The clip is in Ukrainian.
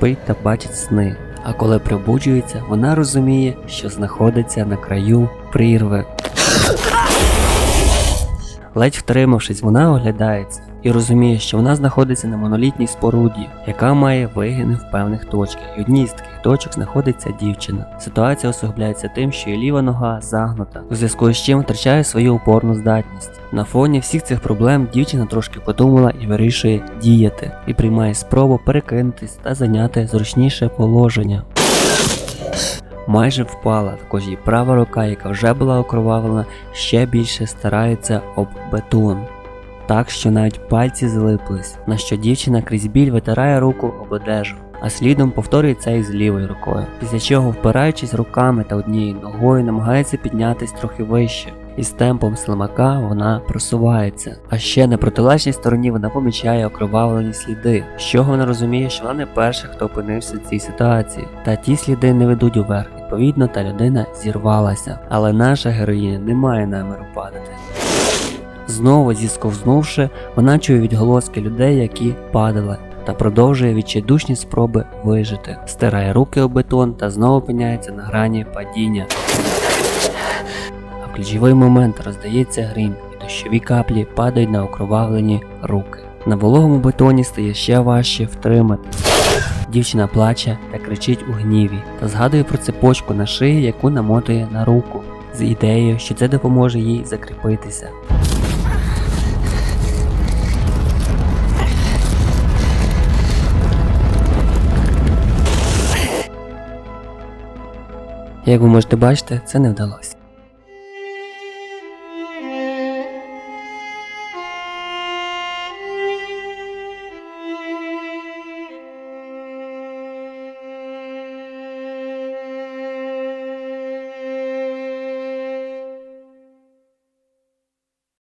спить та бачить сни. А коли пробуджується, вона розуміє, що знаходиться на краю прірви. Ледь втримавшись, вона оглядається і розуміє, що вона знаходиться на монолітній споруді, яка має вигини в певних точках, і одній з таких точок знаходиться дівчина. Ситуація особливається тим, що її ліва нога загнута, у зв'язку з чим втрачає свою опорну здатність. На фоні всіх цих проблем дівчина трошки подумала і вирішує діяти, і приймає спробу перекинутись та зайняти зручніше положення. Майже впала, також її права рука, яка вже була окровавлена, ще більше старається об бетон. Так що навіть пальці злиплись, на що дівчина крізь біль витирає руку об одежу, а слідом повторює це і з лівою рукою, після чого, впираючись руками та однією ногою, намагається піднятись трохи вище. І з темпом слимака вона просувається. А ще на протилежній стороні вона помічає окровавлені сліди, з чого вона розуміє, що вона не перша, хто опинився в цій ситуації. Та ті сліди не ведуть уверх, відповідно, та людина зірвалася. Але наша героїня не має наміру падати. Знову зісковзнувши, вона чує відголоски людей, які падали, та продовжує відчайдушні спроби вижити, стирає руки об бетон та знову опиняється на грані падіння. А в ключовий момент роздається грім, і дощові каплі падають на окровавлені руки. На вологому бетоні стає ще важче втримати. Дівчина плаче та кричить у гніві та згадує про цепочку на шиї, яку намотує на руку, з ідеєю, що це допоможе їй закріпитися. Як ви можете бачити, це не вдалося.